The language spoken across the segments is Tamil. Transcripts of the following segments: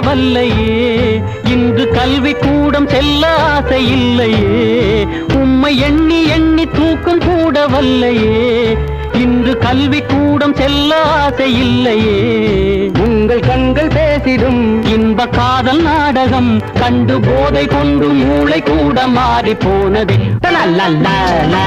வல்லையே இன்று கல்வி கூடம் செல்ல ஆசை இல்லையே உம்மை எண்ணி எண்ணி தூக்கம் கூட வல்லையே இன்று கல்வி கூடம் செல்ல ஆசை இல்லையே உங்கள் கண்கள் பேசிடும். இன்ப காதல் நாடகம் கண்டு போதை கொண்டு மூளை கூட மாறி போனது. தலலலா, லா,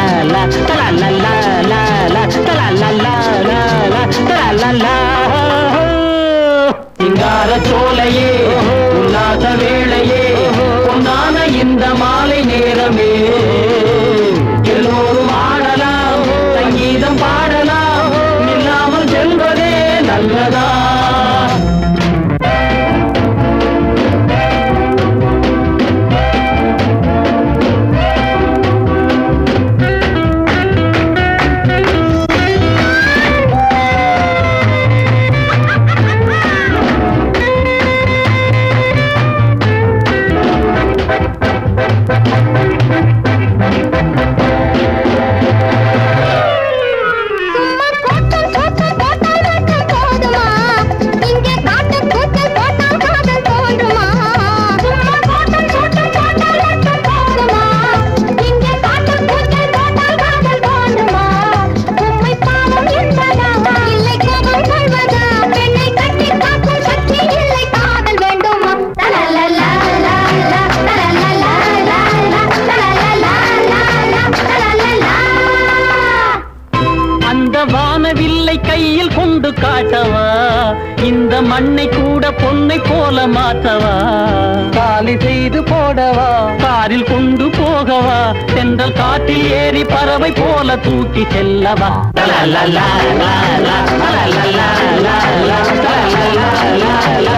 கொண்டு காட்டவா இந்த மண்ணை கூட பொன்னை போல மாற்றவா தாலி செய்து போடவா காரில் கொண்டு போகவா சென்றல் காற்றில் ஏறி பறவை போல தூக்கி செல்லவா லலலலா, லலலா, லலலலா, லலலா, லலலலா, லலலா,